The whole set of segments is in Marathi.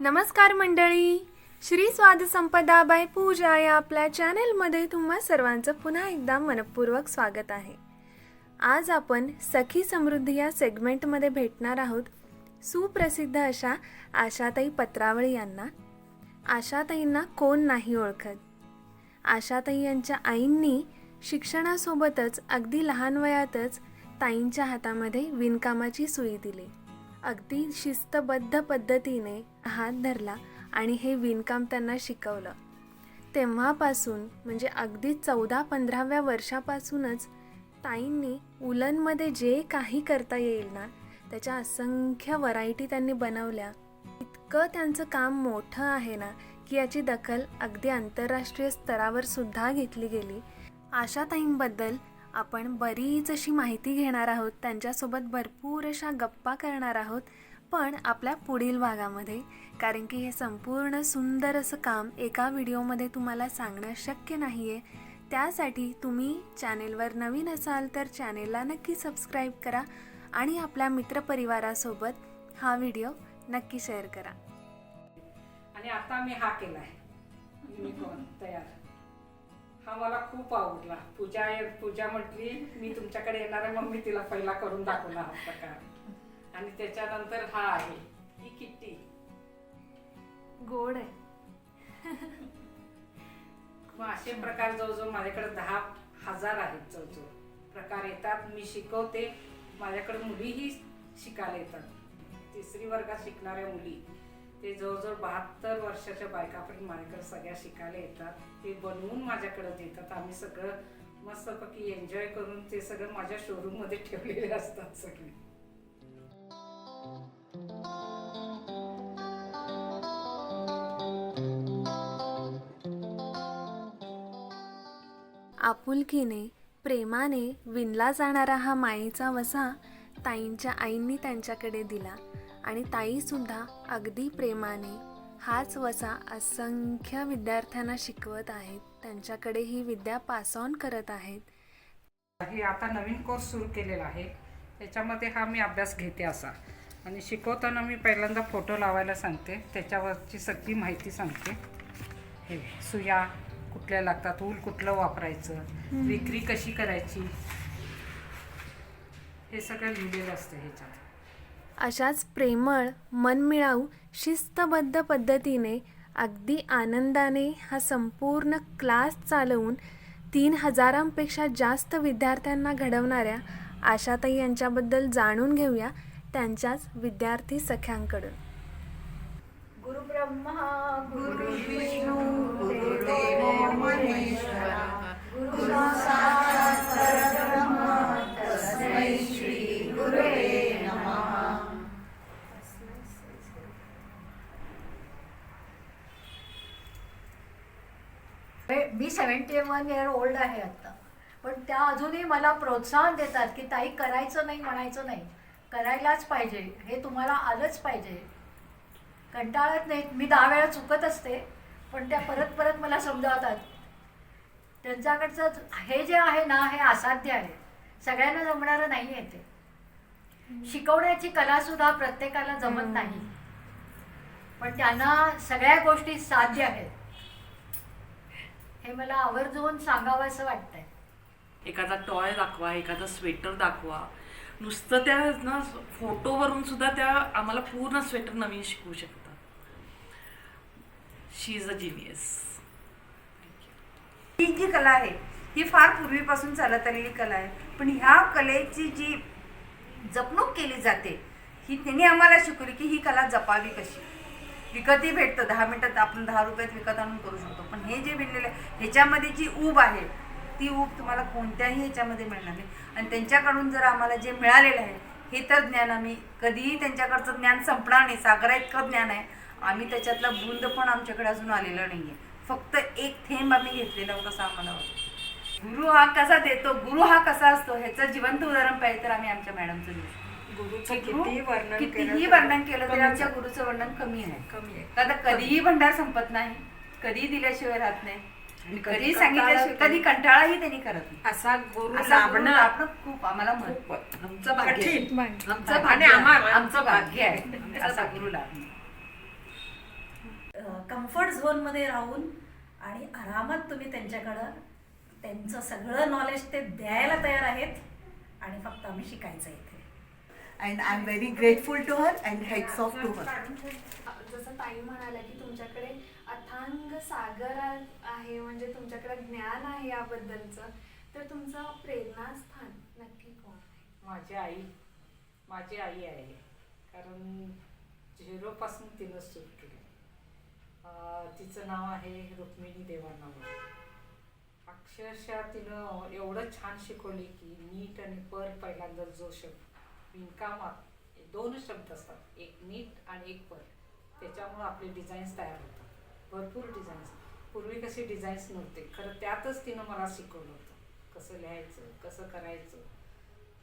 नमस्कार मंडळी. श्री स्वाद संपदा बाय पूजा या आपल्या चॅनेलमध्ये तुम्हा सर्वांचं पुन्हा एकदा मनपूर्वक स्वागत आहे. आज आपण सखी समृद्धी या सेगमेंटमध्ये भेटणार आहोत. सुप्रसिद्ध अशा आशाताई पत्रावळी यांना. आशाताईंना कोण नाही ओळखत? आशाताई यांच्या आईंनी शिक्षणासोबतच अगदी लहान वयातच ताईंच्या हातामध्ये विणकामाची सुई दिली. अगदी शिस्तबद्ध पद्धतीने हात धरला आणि हे विणकाम त्यांना शिकवलं. तेव्हापासून म्हणजे अगदी चौदा पंधराव्या वर्षापासूनच ताईंनी उलनमध्ये जे काही करता येईल ना त्याच्या असंख्य व्हरायटी त्यांनी बनवल्या. इतकं त्यांचं काम मोठं आहे ना की याची दखल अगदी आंतरराष्ट्रीय स्तरावर सुद्धा घेतली गेली. आशाताईंबद्दल आपण बरीच अशी माहिती घेणार आहोत त्यांच्यासोबत भरपूर अशा गप्पा करणार आहोत पण आपल्या पुढील भागामध्ये कारण की हे संपूर्ण सुंदर असं काम एका व्हिडिओमध्ये तुम्हाला सांगणं शक्य नाही आहे त्यासाठी तुम्ही चॅनेलवर नवीन असाल तर चॅनेलला नक्की सबस्क्राईब करा आणि आपल्या मित्रपरिवारासोबत हा व्हिडिओ नक्की शेअर करा. आणि आता मी हा केलाय. युनिकॉर्न तयार. हा मला खूप आवडला. पूजा पूजा म्हटली मी तुमच्याकडे येणार आहे मग मी तिला पहिला करून दाखवला हा प्रकार. आणि त्याच्यानंतर हा आहे ही किट्टी. गोड आहे. मग असे प्रकार जवळजवळ माझ्याकडे दहा हजार आहेत जवळजवळ. प्रकार येतात मी शिकवते. माझ्याकडे मुलीही शिकायला येतात. तिसरी वर्गात शिकणाऱ्या मुली. ते जवळजवळ बहात्तर वर्षाच्या बायका आपण माणकर सगळ्या शिकायला येतात. ते बनवून माझ्याकडे देतात. आम्ही सगळं मस्तपैकी एन्जॉय करून ते सगळं माझ्या शोरूममध्ये ठेवलेले असतात सगळे. आपुलकीने प्रेमाने विणला जाणारा हा मायेचा वसा ताईंच्या आईंनी त्यांच्याकडे दिला. आणि ताईसुद्धा अगदी प्रेमाने हाच वसा असंख्य विद्यार्थ्यांना शिकवत आहेत. त्यांच्याकडे ही विद्या पास ऑन करत आहेत. हे आता नवीन कोर्स सुरू केलेला आहे. त्याच्यामध्ये हा मी अभ्यास घेते असा. आणि शिकवताना मी पहिल्यांदा फोटो लावायला सांगते. त्याच्यावरची सगळी माहिती सांगते. हे सुया कुठल्या लागतात ऊल कुठलं वापरायचं विक्री कशी करायची हे सगळं लिहिलेलं असतं ह्याच्यात. अशाच प्रेमळ मनमिळाऊ शिस्तबद्ध पद्धतीने अगदी आनंदाने हा संपूर्ण क्लास चालवून तीन हजारांपेक्षा जास्त विद्यार्थ्यांना घडवणाऱ्या आशाताई यांच्याबद्दल जाणून घेऊया त्यांच्याच विद्यार्थी सख्यांकडून. गुरुब्रह्मा गुरुविष्णू गुरुदेवो महेश्वरा गुरु मी सेवन्टी वन इयर ओल्ड आहे आता. पण त्या अजूनही मला प्रोत्साहन देतात की ताई करायचं नाही म्हणायचं नाही. करायलाच पाहिजे. हे तुम्हाला आलंच पाहिजे. कंटाळत नाहीत. मी दहा वेळा चुकत असते पण त्या परत परत मला समजावतात. त्यांच्याकडचं हे जे आहे ना हे असाध्य आहे. सगळ्यांना जमणारं नाही आहे ते. शिकवण्याची कला सुद्धा प्रत्येकाला जमत. नाही. पण त्यांना सगळ्या गोष्टी साध्य आहेत. हे मला आवर्जून सांगावं असं वाटतंय. एखादा टॉय दाखवा एखादा स्वेटर दाखवा. नुसतं त्या ना फोटोवरून सुद्धा त्या आम्हाला पूर्ण स्वेटर नवीन शिकवू शकतात. शी इज अ जिनियस ही जी कला आहे ही फार पूर्वीपासून चालत आलेली कला आहे. पण ह्या कलेची जी जपणूक केली जाते ही त्यांनी आम्हाला शिकवली की ही कला जपावी कशी? विकतही भेटतं. दहा मिनटात आपण दहा रुपयात विकत आणून करू शकतो. पण हे जे विणलेलं आहे ह्याच्यामध्ये जी ऊब आहे ती ऊब तुम्हाला कोणत्याही ह्याच्यामध्ये मिळणार नाही. आणि त्यांच्याकडून जर आम्हाला जे मिळालेलं आहे हे तर ज्ञान आम्ही कधीही त्यांच्याकडचं ज्ञान संपणार नाही. सागरा इतकं ज्ञान आहे. आम्ही त्याच्यातला बुंद पण आमच्याकडे अजून आलेलं नाही आहे फक्त एक थेंब आम्ही घेतलेला होता असं आम्हाला वाटतं गुरु हा कसा देतो? गुरु हा कसा असतो? ह्याचं जिवंत उदाहरण पाहिजे तर आम्ही आमच्या मॅडमचं देऊ शकतो. गुरुचं कितीही वर्णन कितीही केलं वर्णन केलं तरी आमच्या आहे. गुरुचं वर्णन कमी आहे. कमी आहे. तर कधीही भंडार संपत नाही कधीही दिल्याशिवाय राहत नाही. आणि कधी कधी सांगितल्याशिवाय कंटाळा कधी कंटाळाही त्यांनी करत नाही. असा गुरु असा लाभणं लाभणं खूप आम्हाला आमचं भाग्य आमचं आणि भाग्य आमचं भाग्य आहे. असा गुरु लाभणं. कम्फर्ट झोनमध्ये राहून आणि आरामात तुम्ही त्यांच्याकडं त्यांचं सगळं नॉलेज ते द्यायला तयार आहेत आणि फक्त आम्ही शिकायचं इथे and I'm very grateful to her and heads off to her. काढून ठेव- जसं ताई म्हणाल्या की तुमच्याकडे अथांग सागर आहे म्हणजे तुमच्याकडे ज्ञान आहे याबद्दलचं तर तुमचं प्रेरणास्थान नक्की कोण आहे? माझी आई माझी आई आहे. कारण झिरोपासून तिनं सुरू केलं तिचं नाव आहे रुक्मिणी देवांना अक्षरशः तिनं एवढं छान शिकवली की नीट आणि पर पहिल्यांदा जो शब्द विणकामात दोनच शब्द असतात. एक नीट आणि एक पर त्याच्यामुळं आपले डिझाईन्स तयार होतात. भरपूर डिझाईन्स पूर्वी कसे डिझाईन्स नव्हते. खरं त्यातच तिनं मला शिकवलं होतं. कसं लिहायचं कसं करायचं.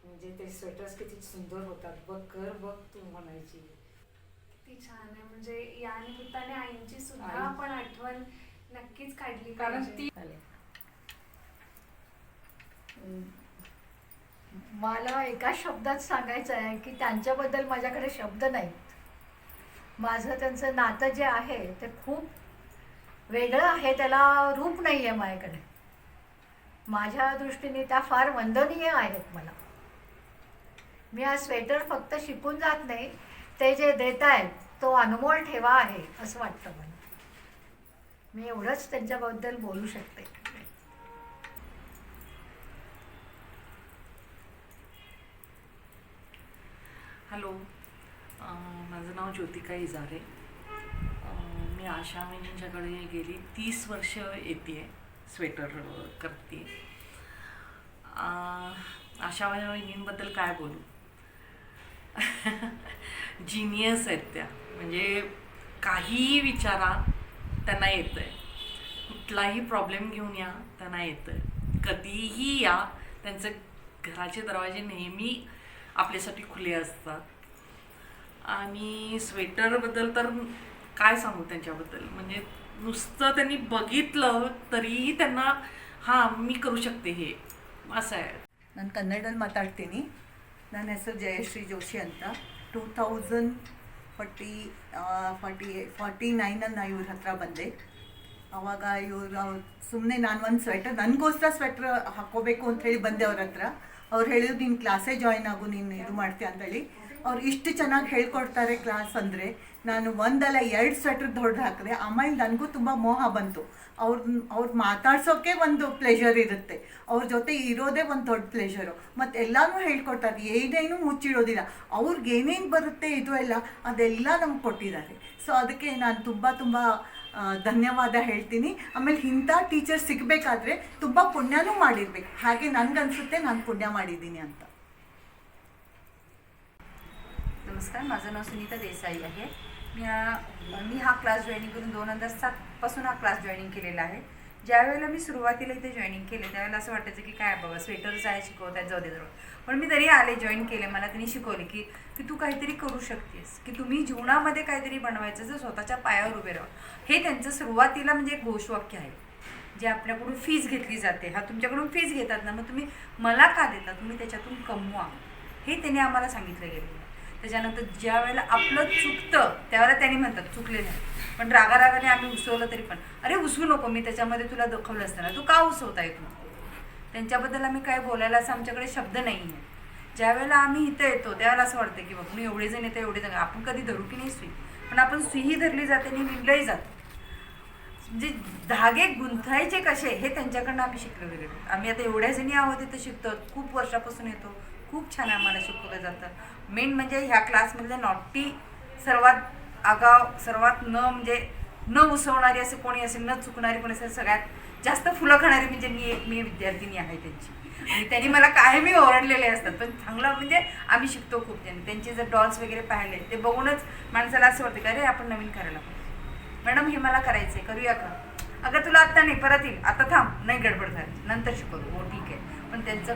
म्हणजे ते स्वेटर्स किती सुंदर होतात. बघ कर बघ तू म्हणायची. किती छान आहे. म्हणजे या निमित्ताने आईंची सुद्धा. आपण आठवण नक्कीच काढली कारण. ती मला एका शब्दात सांगायचं आहे की त्यांच्याबद्दल माझ्याकडे शब्द नाहीत माझं त्यांचं नातं जे आहे ते खूप वेगळं आहे त्याला रूप नाही आहे माझ्याकडे. माझ्या दृष्टीने त्या फार वंदनीय आहेत मला. मी हा स्वेटर फक्त शिकून जात नाही ते जे देत आहेत तो अनमोल ठेवा आहे असं वाटतं मला. मी एवढंच त्यांच्याबद्दल बोलू शकते. हॅलो. माझं नाव ज्योतिका इजारे. मी आशा वहिनींच्याकडे गेली तीस वर्ष येते आहे स्वेटर करते आशा वहिनींबद्दल काय बोलू? जिनियस आहेत त्या. म्हणजे काहीही विचारा त्यांना येतं आहे कुठलाही प्रॉब्लेम घेऊन या त्यांना येतं आहे कधीही या त्यांचे घराचे दरवाजे नेहमी आपल्यासाठी खुले असतात आणि स्वेटरबद्दल तर काय सांगू त्यांच्याबद्दल म्हणजे नुसतं त्यांनी बघितलं तरीही त्यांना हां मी करू शकते हे असं आहे ನಾನು ಕನ್ನಡದಲ್ಲಿ ಮಾತಾಡ್ತೀನಿ ನನ್ನ ಹೆಸರು ಜಯಶ್ರೀ ಜೋಶಿ ಅಂತ two thousand forty forty forty ನೈನಲ್ಲಿ ನಾ ಇವ್ರ ಹತ್ರ ಬಂದೆ ಅವಾಗ ಇವರು ಸುಮ್ಮನೆ ನಾನು ಒಂದು ಸ್ವೆಟರ್ ನನಗೋಸ್ಕರ ಸ್ವೆಟ್ರ್ ಹಾಕೋಬೇಕು ಅಂತ ಹೇಳಿ ಬಂದೆ ಅವ್ರ ಹತ್ರ ಅವ್ರು ಹೇಳಿದ್ರು, ನೀನು ಕ್ಲಾಸೇ ಜಾಯ್ನ್ ಆಗು, ನೀನು ಇದು ಮಾಡ್ತೀಯ ಅಂತೇಳಿ ಅವ್ರು ಇಷ್ಟು ಚೆನ್ನಾಗಿ ಹೇಳ್ಕೊಡ್ತಾರೆ ಕ್ಲಾಸ್ ಅಂದರೆ, ನಾನು ಒಂದಲ್ಲ ಎರಡು ಸ್ವೆಟ್ರ್ ದೊಡ್ಡ ಹಾಕಿದೆ ಆಮೇಲೆ ನನಗೂ ತುಂಬ ಮೋಹ ಬಂತು. ಅವ್ರ, ಅವ್ರು ಮಾತಾಡ್ಸೋಕೆ ಒಂದು ಪ್ಲೆಷರ್ ಇರುತ್ತೆ. ಅವ್ರ ಜೊತೆ ಇರೋದೇ ಒಂದು ದೊಡ್ಡ ಪ್ಲೆಷರು ಮತ್ತು ಎಲ್ಲನೂ ಹೇಳ್ಕೊಡ್ತಾರೆ, ಏನೇನು ಮುಚ್ಚಿಡೋದಿಲ್ಲ. ಅವ್ರಿಗೆ ಏನೇನು ಬರುತ್ತೆ ಇದು ಎಲ್ಲ, ಅದೆಲ್ಲ ನಮ್ಗೆ ಕೊಟ್ಟಿದ್ದಾರೆ. ಸೊ ಅದಕ್ಕೆ ನಾನು ತುಂಬ ತುಂಬ ಧನ್ಯವಾದ ಹೇಳ್ತೀನಿ ಆಮೇಲೆ ಇಂಥ ಟೀಚರ್ ಸಿಗಬೇಕಾದ್ರೆ ತುಂಬ ಪುಣ್ಯನೂ ಮಾಡಿರ್ಬೇಕು ಹಾಗೆ ನನಗನ್ಸುತ್ತೆ ನಾನು ಪುಣ್ಯ ಮಾಡಿದ್ದೀನಿ ಅಂತ नमस्कार माझं नाव सुनीता देसाई आहे मी हा मी हा क्लास जॉईनिंग करून दोन हजार सातपासून हा क्लास जॉईनिंग केलेला आहे ज्यावेळेला मी सुरुवातीला इथे जॉईनिंग केले त्यावेळेला असं वाटायचं की काय बाबा स्वेटर्स आहे शिकवत जाऊ दे जाऊ पण मी तरी आले जॉईन केले मला त्यांनी शिकवले की की तू काहीतरी करू शकतेस की तुम्ही जीवनामध्ये काहीतरी बनवायचं जर स्वतःच्या पायावर उभे राहा. हे त्यांचं सुरुवातीला म्हणजे एक घोषवाक्य आहे जे आपल्याकडून फीज घेतली जाते. हा तुमच्याकडून फीज घेतात ना मग तुम्ही मला का देता? तुम्ही त्याच्यातून कमवा. हे त्यांनी आम्हाला सांगितलं गेलेलं त्याच्यानंतर ज्या वेळेला आपलं चुकतं त्यावेळेला त्यांनी म्हणतात चुकलेलं आहे पण रागारागाने आम्ही उसवलं तरी पण अरे उसवू नको मी त्याच्यामध्ये तुला दाखवलं असतं ना तू का उसवताय तू? त्यांच्याबद्दल आम्ही काय बोलायला असं आमच्याकडे शब्द नाही आहे ज्यावेळेला आम्ही इथं येतो त्यावेळेला असं वाटतं की बाबा मी एवढे जण येतो एवढे जण आपण कधी धरू की नाही सुई? पण आपण सुईही धरली जाते आणि विणलंही जातं. म्हणजे धागे गुंथायचे कसे हे त्यांच्याकडनं आम्ही शिकलो गेलेलो आम्ही आता एवढ्या जणी आहोत इथं शिकतो खूप वर्षापासून येतो खूप छान आम्हाला शिकवलं जातं. मेन म्हणजे ह्या क्लासमधले नॉटी सर्वात आगाव सर्वात न म्हणजे न उसवणारी असे कोणी असेल न चुकणारी कोणी असेल सगळ्यात जास्त फुलं खाणारी म्हणजे मी एक मी विद्यार्थिनी आहे त्यांची. आणि त्यांनी मला कायमी ओरडलेले असतात पण चांगलं म्हणजे आम्ही शिकतो खूप त्यांनी त्यांचे जर डॉल्स वगैरे पाहिले ते बघूनच माणसाला असं वाटतं का अरे आपण नवीन करायला पाहिजे. मॅडम हे मला करायचंय करूया का? अगं तुला आत्ता नाही परत येईल आता थांब. नाही गडबड झाली. नंतर शिकवतो. हो ठीक आहे. पण त्यांचं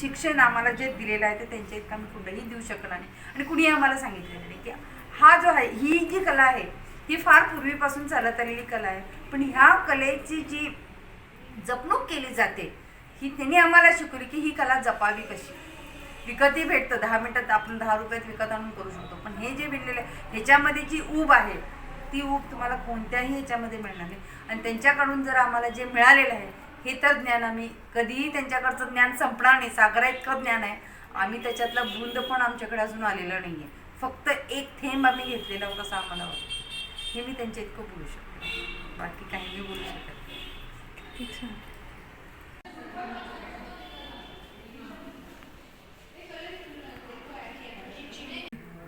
शिक्षण आम्हाला जे दिलेलं आहे ते त्यांच्या इतकं आम्ही कुठंही देऊ शकणार नाही. आणि कुणी आम्हाला सांगितलेलं नाही की हा जो आहे ही जी कला आहे ही फार पूर्वीपासून चालत आलेली कला आहे. पण ह्या कलेची जी जपणूक केली जाते ही त्यांनी आम्हाला शिकवली की ही कला जपावी कशी? विकतही भेटतं दहा मिनटात आपण दहा रुपयात विकत आणून करू शकतो. पण हे जे भेटलेलं आहे ह्याच्यामध्ये जी ऊब आहे ती ऊब तुम्हाला कोणत्याही ह्याच्यामध्ये मिळणार नाही. आणि त्यांच्याकडून जर आम्हाला जे मिळालेलं आहे हे तर ज्ञान आम्ही कधीही त्यांच्याकडचं ज्ञान संपणार नाही. सागरा इतकं ज्ञान आहे. आम्ही त्याच्यातला बुंद पण आमच्याकडे अजून आलेलं नाही आहे फक्त एक थेंब आम्ही घेतलेला होता असं आम्हाला वाटतं. हे मी त्यांच्या इतकं बोलू शकते. बाकी काही मी बोलू शकत. नाही.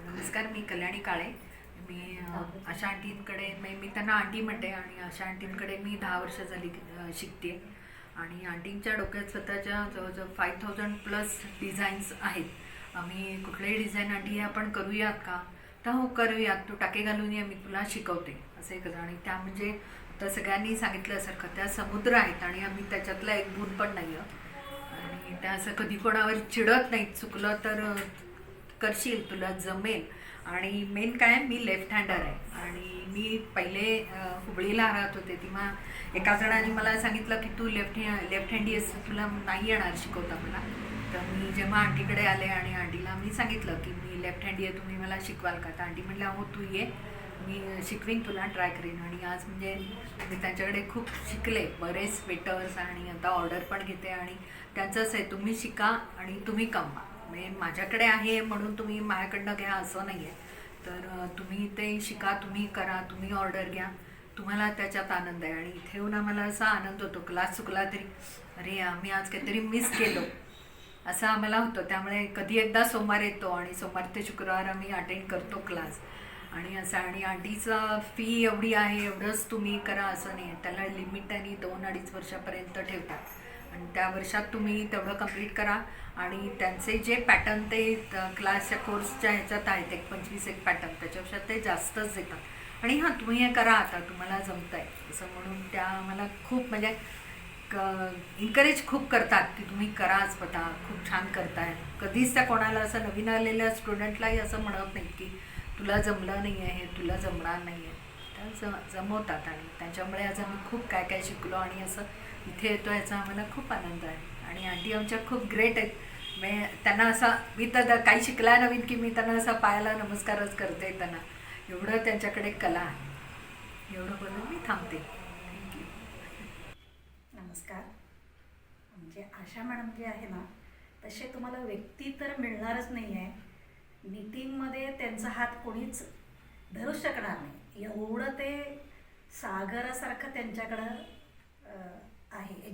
नमस्कार मी कल्याणी काळे. मी अ, आशा आंटींकडे मी मी त्यांना आंटी म्हणते आणि आशा आंटींकडे मी दहा वर्ष झाली शिकते आणि आंटींच्या डोक्यात स्वतःच्या जवळजवळ फाय थाउजंड प्लस डिझाईन्स आहेत. आम्ही कुठलेही डिझाईन आंटी हे आपण करूयात का? तर हो करूयात. तू टाके घालून ये मी तुला शिकवते. असं एक आणि त्या म्हणजे आता सगळ्यांनी सांगितल्यासारखं त्या समुद्र आहेत आणि आम्ही त्याच्यातला एक भूत पण नाही आहोत आणि त्या असं कधी कोणावर चिडत नाहीत. चुकलं तर करशील तुला जमेल. आणि मेन काय मी लेफ्ट हँडर आहे. आणि मी पहिले हुबळीला राहत होते तेव्हा एका जणाने मला सांगितलं की तू लेफ्ट लेफ्ट हँडी असं तुला नाही येणार शिकवता मला. तर मी जेव्हा आंटीकडे आले आणि आंटीला मी सांगितलं की मी लेफ्ट हँडी आहे तुम्ही मला शिकवाल का? तर आंटी म्हटलं हो तू ये मी शिकवीन तुला ट्राय करीन. आणि आज म्हणजे मी त्यांच्याकडे खूप शिकले बरेच स्वेटर्स आणि आता ऑर्डर पण घेते आणि त्यांचंच आहे तुम्ही शिका आणि तुम्ही कमवा. म्हणजे माझ्याकडे आहे म्हणून तुम्ही माझ्याकडनं घ्या असं नाही आहे तर तुम्ही ते शिका तुम्ही करा तुम्ही ऑर्डर घ्या. तुम्हाला त्याच्यात आनंद आहे. आणि इथे येऊन आम्हाला असा आनंद होतो. क्लास चुकला तरी अरे आम्ही आज काहीतरी मिस केलो. असं आम्हाला होतं. त्यामुळे कधी एकदा सोमवार येतो आणि सोमवार ते शुक्रवार आम्ही अटेंड करतो क्लास आणि असं आणि आंटीचं फी एवढी आहे एवढंच तुम्ही करा असं नाही. त्याला लिमिट आणि दोन अडीच वर्षापर्यंत ठेवतात. आणि त्या वर्षात तुम्ही तेवढं कंप्लीट करा. आणि त्यांचे जे पॅटर्न ते क्लासच्या कोर्सच्या ह्याच्यात आहेत एक पंचवीस एक पॅटर्न त्याच्यापेक्षा ते जास्तच देतात. आणि हां तुम्ही हे करा आता तुम्हाला जमत आहे असं म्हणून त्या मला खूप म्हणजे क इन्करेज खूप करतात की तुम्ही करा स्वतः खूप छान करताय. कधीच त्या कोणाला असं नवीन आलेल्या स्टुडंटलाही असं म्हणत नाहीत की तुला जमलं नाही आहे हे तुला जमणार नाही आहे त्या ज जमवतात आणि त्याच्यामुळे आज आम्ही खूप काय काय शिकलो आणि असं इथे येतो याचा आम्हाला खूप आनंद आहे. आणि आंटी आमच्या खूप ग्रेट आहेत. मी त्यांना असा मी तर द- काही शिकला नवीन की मी त्यांना असा पायाला नमस्कारच करते त्यांना. एवढं त्यांच्याकडे कला आहे. एवढं बोलून मी थांबते. थँक्यू नमस्कार. म्हणजे आशा मॅडम जे आहे ना तसे तुम्हाला व्यक्ती तर मिळणारच नाही आहे मीटिंगमध्ये त्यांचा हात कोणीच धरू शकणार नाही. एवढं ते सागरासारखं त्यांच्याकडं आहे.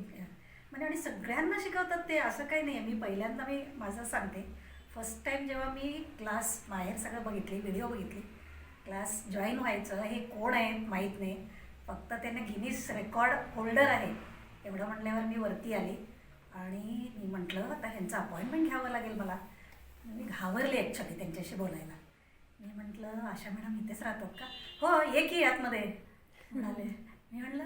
म्हणजे आणि सगळ्यांना शिकवतात ते असं काही नाही. मी पहिल्यांदा मी माझं सांगते. फर्स्ट टाईम जेव्हा मी क्लास बाहेर सगळं बघितले व्हिडिओ बघितले क्लास जॉईन व्हायचं हे कोण आहे माहीत नाही. फक्त त्याने गिनीस रेकॉर्ड होल्डर आहे. एवढं म्हणल्यावर मी वरती आली. आणि मी म्हटलं आता ह्यांचं अपॉइंटमेंट घ्यावं लागेल मला. मी घाबरली ॲक्च्युली त्यांच्याशी बोलायला. मी म्हटलं आशा मॅडम इथेच राहतात का? हो ये की आतमध्ये. म्हणाले. मी म्हटलं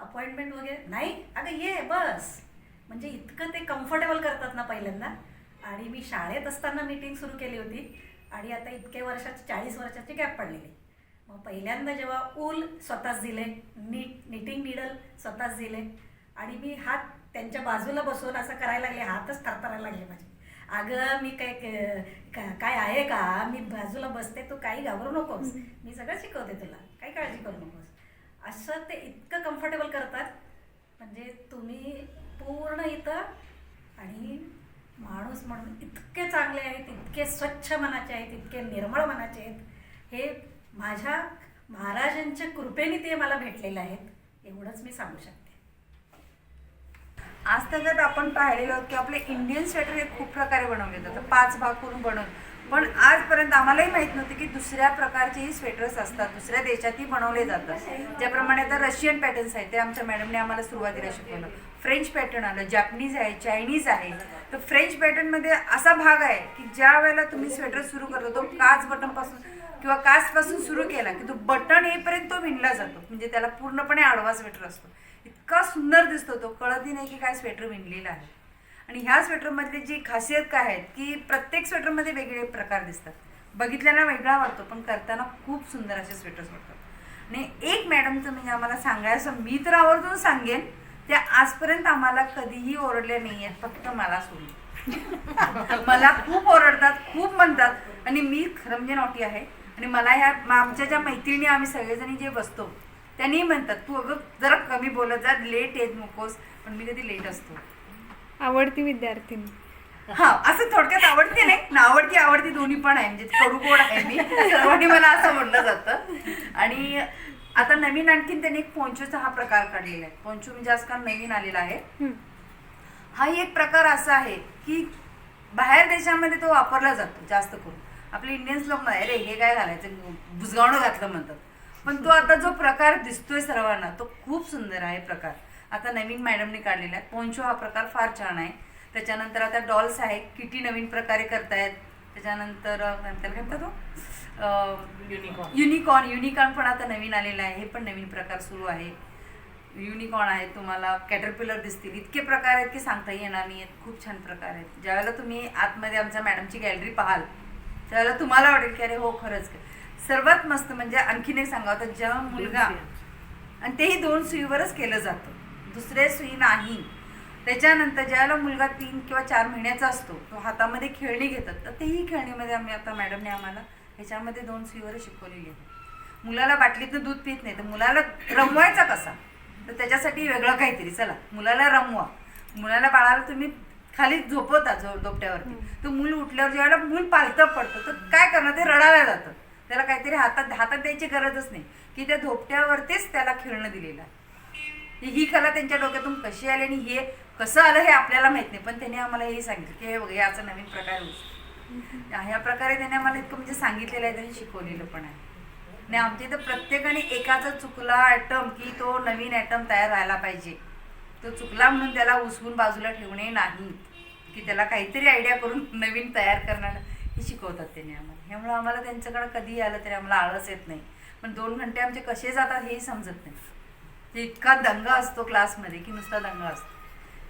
अपॉइंटमेंट वगैरे? नाही अगं ये बस. म्हणजे इतकं ते कम्फर्टेबल करतात ना पहिल्यांदा. आणि मी शाळेत असताना मीटिंग सुरू केली होती. आणि आता इतके वर्षाची चाळीस वर्षाची गॅप पडलेली. मग पहिल्यांदा जेव्हा ऊल स्वतःच दिले नीट निटिंग निडल स्वतःच दिले. आणि मी हात त्यांच्या बाजूला बसून असं करायला लागले हातच थरथरायला लागले माझे. अगं मी काय काय आहे का? मी बाजूला बसते तू काही घाबरू नकोस. मी सगळं शिकवते तुला. काही काळजी करू नकोस. असं ते इतकं कम्फर्टेबल करतात. म्हणजे तुम्ही पूर्ण इथं आणि माणूस म्हणून इतके चांगले आहेत इतके स्वच्छ मनाचे आहेत इतके निर्मळ मनाचे आहेत. हे माझ्या महाराजांच्या कृपेने ते मला भेटलेले आहेत एवढंच मी सांगू शकते. आज त्याच्यात आपण पाहिलेलो आहोत की आपले इंडियन स्वेटर हे खूप प्रकारे बनवले जातात. पाच भाग करून बनवून. पण आजपर्यंत आम्हालाही माहीत नव्हतं की दुसऱ्या प्रकारचेही स्वेटर्स असतात. दुसऱ्या देशातही बनवले जातात. ज्याप्रमाणे आता रशियन पॅटर्न्स आहेत ते आमच्या मॅडमने आम्हाला सुरुवातीला शिकवलं. फ्रेंच पॅटर्न आलं जॅपनीज आहे चायनीज आहे. तर फ्रेंच पॅटर्नमध्ये असा भाग आहे की ज्या वेळेला तुम्ही स्वेटर सुरू करतो तो काच बटनपासून किंवा काचपासून सुरू केला की तो बटन येईपर्यंत तो विणला जातो. म्हणजे त्याला पूर्णपणे आडवा स्वेटर असतो. इतका सुंदर दिसतो तो. कळतही नाही की काय स्वेटर विणलेला आहे. आणि ह्या स्वेटरमधली जी खासियत काय आहे की प्रत्येक स्वेटरमध्ये वेगळे प्रकार दिसतात. बघितल्याला वेगळा वाटतो पण करताना खूप सुंदर असे स्वेटर्स वाटतात. आणि एक मॅडमचं म्हणजे आम्हाला सांगायचं मी तर आवर्जून सांगेन त्या आजपर्यंत आम्हाला कधीही ओरडल्या नाही आहेत फक्त मला सोडून. मला खूप ओरडतात खूप म्हणतात आणि मी खरं म्हणजे नॉटी आहे. आणि मला ह्या आमच्या ज्या मैत्रिणी आम्ही सगळेजणी जे बसतो त्यांनी म्हणतात तू अगं जरा कमी बोलत जा लेट येत नकोस पण मी कधी लेट असतो. आवडती विद्यार्थिनी. हा असं थोडक्यात आवडते नाही. ना आवडती आवडती दोन्ही पण आहे. म्हणजे कडू गोड आहे मी. सर्वांनी मला असं म्हटलं जातं. आणि आता नवीन आणखीन त्यांनी एक पोंचोचा हा प्रकार काढलेला आहे. पोंचो म्हणजे आजकाल नवीन आलेला आहे. हं. हा एक प्रकार असा आहे की बाहेर देशामध्ये तो वापरला जातो जास्त करून. आपले इंडियन्स लोक नाही अरे हे काय घालायचं? बुजगावणं घातलं म्हणतात. पण तो आता जो प्रकार दिसतोय सर्वांना तो खूप सुंदर आहे प्रकार. आता नवीन मॅडमने काढलेला आहे. पोंचो हा प्रकार फार छान आहे. त्याच्यानंतर आता डॉल्स आहे किटी नवीन प्रकारे करतायत. त्याच्यानंतर नंतर काय म्हणतात तो युनिकॉर्न युनिकॉर्न युनिकॉर्न पण आता नवीन आलेला आहे. हे पण नवीन प्रकार सुरू आहे. युनिकॉर्न आहे तुम्हाला कॅटरपिलर दिसतील. इतके प्रकार आहेत की सांगता येणार नाही आहेत खूप छान प्रकार आहेत. ज्यावेळेला तुम्ही आतमध्ये आमच्या मॅडमची गॅलरी पाहाल त्यावेळेला तुम्हाला वाटेल की अरे हो खरंच. सर्वात मस्त म्हणजे आणखीन एक सांगावं तर जेव्हा मुलगा आणि तेही दोन सुईवरच केलं जातं. दुसरे सुई नाही. त्याच्यानंतर ज्यावेळेला मुलगा तीन किंवा चार महिन्याचा असतो तो हातामध्ये खेळणी घेतात. तर तेही खेळणीमध्ये आम्ही आता मॅडमने आम्हाला ह्याच्यामध्ये दोन सुईवरच शिकवलेली आहे मुलाला बाटलीतनं दूध पित नाही तर मुलाला रमवायचा कसा? तर त्याच्यासाठी वेगळं काहीतरी. चला मुलाला रमवा. मुलाला बाळाला तुम्ही खाली झोपवता जो दोपट्यावरती तर मूल उठल्यावर ज्यावेळेला मूल पालतं पडतं तर काय करणार? ते रडायला जातं. त्याला काहीतरी हातात हातात द्यायची गरजच नाही. की त्या धोपट्यावरतीच त्याला खेळणं दिलेलं आहे. ही ही कला त्यांच्या डोक्यातून कशी आली आणि हे कसं आलं हे आपल्याला माहीत नाही. पण त्यांनी आम्हाला हेही सांगितलं की हे बघ हे असं नवीन प्रकार होऊ. ह्या प्रकारे त्यांनी आम्हाला इतकं म्हणजे सांगितलेलं आहे त्यांनी शिकवलेलं पण आहे. आणि आमच्या इथं प्रत्येकाने एकाचा चुकला ॲटम की तो नवीन ॲटम तयार व्हायला पाहिजे. तो चुकला म्हणून त्याला उचलून बाजूला ठेवणे नाही. की त्याला काहीतरी आयडिया करून नवीन तयार करण्याला हे शिकवतात त्यांनी आम्हाला. ह्यामुळे आम्हाला त्यांच्याकडे कधीही आलं तरी आम्हाला आळस येत नाही. पण दोन घंटे आमचे कसे जातात हेही समजत नाही. ते इतका दंगा असतो क्लासमध्ये की नुसता दंगा असतो.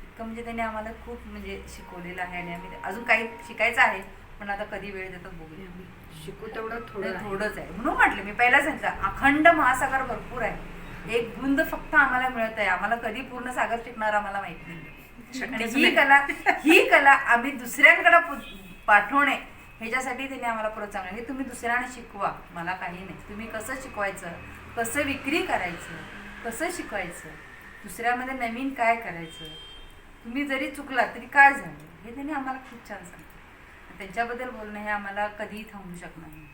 इतकं म्हणजे त्यांनी आम्हाला खूप म्हणजे शिकवलेलं आहे आणि आम्ही अजून काही शिकायचं आहे पण आता कधी वेळ देतात बघूया. शिकू तेवढं थोडं. थोडंच आहे. म्हणून म्हटलं मी पहिला सांगितलं अखंड महासागर भरपूर आहे. एक गुंद फक्त आम्हाला मिळत आहे आम्हाला कधी पूर्ण सागर शिकणार आम्हाला माहीत नाही. ही कला ही कला आम्ही दुसऱ्यांकडे पाठवणे ह्याच्यासाठी त्यांनी आम्हाला प्रोत्साहन हे तुम्ही दुसऱ्यांना शिकवा. मला काही नाही. तुम्ही कसं शिकवायचं? कसं विक्री करायचं? कसं शिकवायचं? दुसऱ्यामध्ये नवीन काय करायचं? तुम्ही जरी चुकला तरी काय झालं? हे त्यांनी आम्हाला खूप छान सांगितलं. त्यांच्याबद्दल बोलणं हे आम्हाला कधीही थांबू शकणार नाही.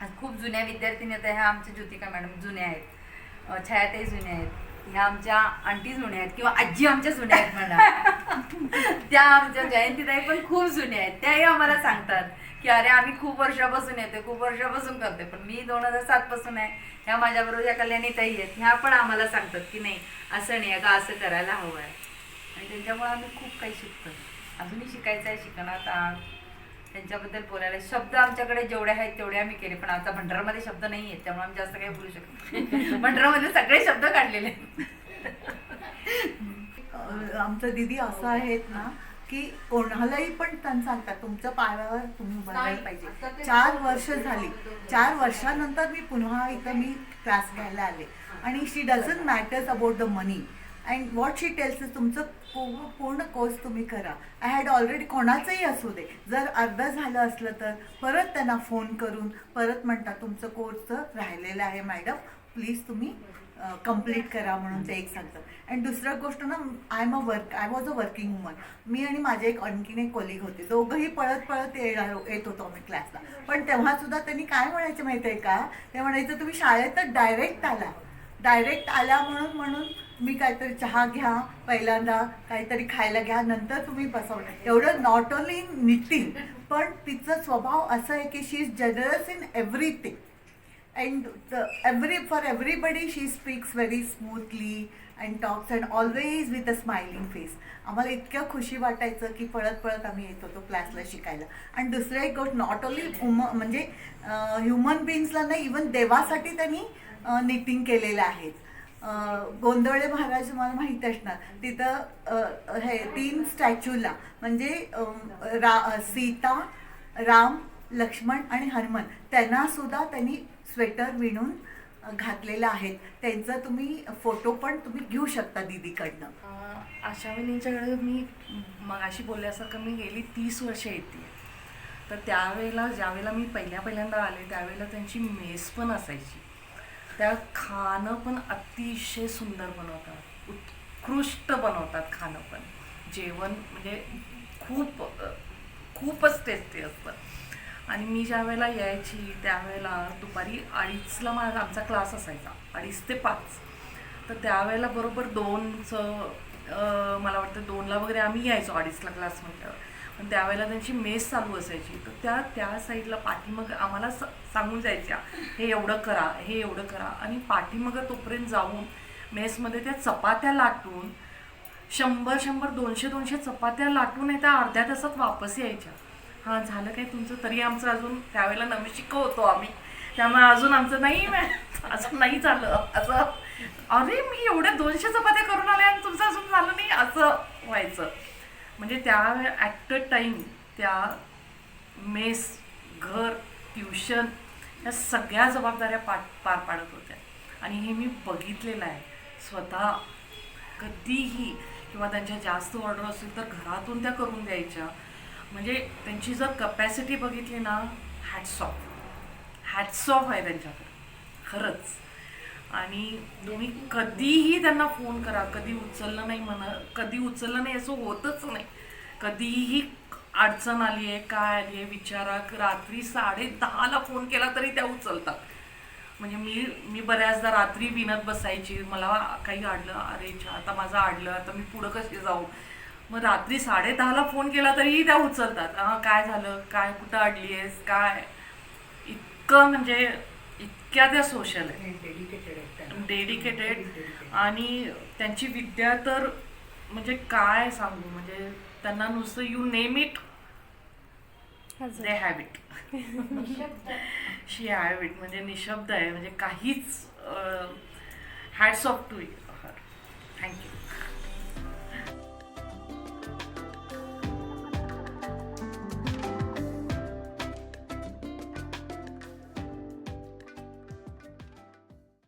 आज खूप जुन्या विद्यार्थिनी आता ह्या आमच्या ज्योतिका मॅडम जुन्या आहेत. छायाताई जुन्या आहेत. ह्या आमच्या आंटी जुन्या आहेत किंवा आजी आमच्या जुन्या आहेत म्हणा. त्या आमच्या जयंतीताई पण खूप जुन्या आहेत. त्याही आम्हाला सांगतात. की अरे आम्ही खूप वर्षापासून येतोय खूप वर्षापासून करतोय पण मी दोन हजार सात पासून आहे. ह्या माझ्याबरोबर या कल्याणी ताई आहेत. ह्या पण आम्हाला सांगतात की नाही असं नाही अगं असं करायला हवं आहे. आणि त्यांच्यामुळे आम्ही खूप काही शिकतो अजूनही शिकायचं आहे शिकणार आहात. त्यांच्याबद्दल बोलायला शब्द आमच्याकडे जेवढे आहेत तेवढे आम्ही केले पण आता भंडारामध्ये शब्द नाही आहेत त्यामुळे आम्ही जास्त काही बोलू शकतो भंडारामध्ये सगळे शब्द काढलेले आहेत. आमचं दिदी असं आहेत ना की कोणालाही पण त्यांना सांगतात तुमच्या पायावर तुम्ही उभं राहायला पाहिजे. चार वर्ष झाली. चार वर्षानंतर मी पुन्हा इथं मी क्लास घ्यायला आले. आणि she doesn't matters about the money and what she tells तुमचं पू- पूर्ण कोर्स तुम्ही करा. आय हॅड ऑलरेडी कोणाचंही असू दे. जर अर्ध झालं असलं तर परत त्यांना फोन करून परत म्हणतात तुमचं कोर्सचं राहिलेलं आहे मॅडम प्लीज तुम्ही कंप्लीट करा म्हणून ते एक सांगतात. आणि दुसरं गोष्ट ना I am a work I was a working woman मी आणि माझे एक आणखीन एक कोलिग होते. दोघंही पळत पळत येणार येत होतो आम्ही क्लासला पण तेव्हा सुद्धा त्यांनी काय म्हणायचं माहिती आहे का? ते म्हणायचं तुम्ही शाळेतच डायरेक्ट आला. डायरेक्ट आला म्हणून म्हणून मी काहीतरी चहा घ्या पहिल्यांदा काहीतरी खायला घ्या नंतर तुम्ही बसवलं एवढं नॉट ओनली इन निटिंग पण तिचा स्वभाव असं आहे की she is generous in everything and the, every for everybody she speaks very smoothly and and and with a a face आम्हाला इतक्या खुशी वाटायचं की पळत पळत आम्ही येत होतो क्लासला शिकायला. आणि दुसरं एक गोष्ट नॉट ओनली म्हणजे ह्युमन बिईंग्सला नाही इवन देवासाठी त्यांनी निटिंग केलेलं आहे. गोंधळे महाराज तुम्हाला माहीत असणार. तिथं हे तीन स्टॅच्यूला म्हणजे रा सीता राम लक्ष्मण आणि हनुमान त्यांना सुद्धा त्यांनी स्वेटर विणून घातलेलं आहेत. त्यांचा तुम्ही फोटो पण तुम्ही घेऊ शकता दीदीकडनं. अं, आशा वहिनींच्याकडे मी मगाशी बोलल्यासारखं मी गेली तीस वर्ष येते. तर त्यावेळेला ज्यावेळेला मी पहिल्या पहिल्यांदा आले त्यावेळेला त्यांची मेस पण असायची. त्या खाणं पण अतिशय सुंदर बनवतात. उत्कृष्ट बनवतात खाणं पण. जेवण म्हणजे खूप खूपच टेस्टी असतं. आणि मी ज्या वेळेला यायची त्यावेळेला दुपारी अडीचला माझा आमचा क्लास असायचा. अडीच ते पाच. तर त्यावेळेला बरोबर दोनचं मला वाटतं दोनला वगैरे आम्ही यायचो अडीचला क्लास म्हटल्यावर. पण त्यावेळेला त्यांची मेस चालू असायची. तर त्या त्या साईडला पाठीमग आम्हाला स सांगून जायच्या हे एवढं करा हे एवढं करा. आणि पाठीमग तोपर्यंत जाऊन मेसमध्ये त्या चपात्या लाटून शंभर शंभर दोनशे दोनशे चपात्या लाटून येत्या अर्ध्या तासात वापस यायच्या. हां झालं काय तुमचं? तरी आमचं अजून त्यावेळेला नवीन शिकवतो आम्ही. त्यामुळे अजून आमचं नाही अजून नाही झालं. असं. अरे मी एवढ्या दोनशे चपात्या करून आले आणि तुमचं अजून झालं नाही? असं व्हायचं. म्हणजे त्या ॲट अ टाईम त्या मेस घर ट्युशन या सगळ्या जबाबदाऱ्या पार पार पाडत होत्या. आणि हे मी बघितलेलं आहे. स्वतः कधीही किंवा त्यांच्या जास्त ऑर्डर असेल तर घरातून त्या करून द्यायच्या. म्हणजे त्यांची जर कपॅसिटी बघितली ना हॅट्स ऑफ हॅट्स ऑफ आहे त्यांच्याकडे. खरंच. आणि तुम्ही कधीही त्यांना फोन करा कधी उचललं नाही म्हणा कधी उचललं नाही असं होतच नाही. कधीही अडचण आली आहे काय आली आहे विचारा. रात्री साडे दहाला फोन केला तरी त्या उचलतात. म्हणजे मी मी बऱ्याचदा रात्री विनत बसायची. मला काही अडलं अरे अच्छा आता माझं आडलं आता मी पुढं कशी जाऊ? मग रात्री साडे दहाला फोन केला तरीही त्या उचलतात. हां काय झालं? काय कुठं अडली आहेस काय? इतकं म्हणजे इतक्या त्या सोशल आहे डेडिकेटेड आणि त्यांची विद्या तर म्हणजे काय सांगू? म्हणजे त्यांना नुसतं you name it they have it she have it म्हणजे निशब्द आहे. म्हणजे काहीच hats off to her thank you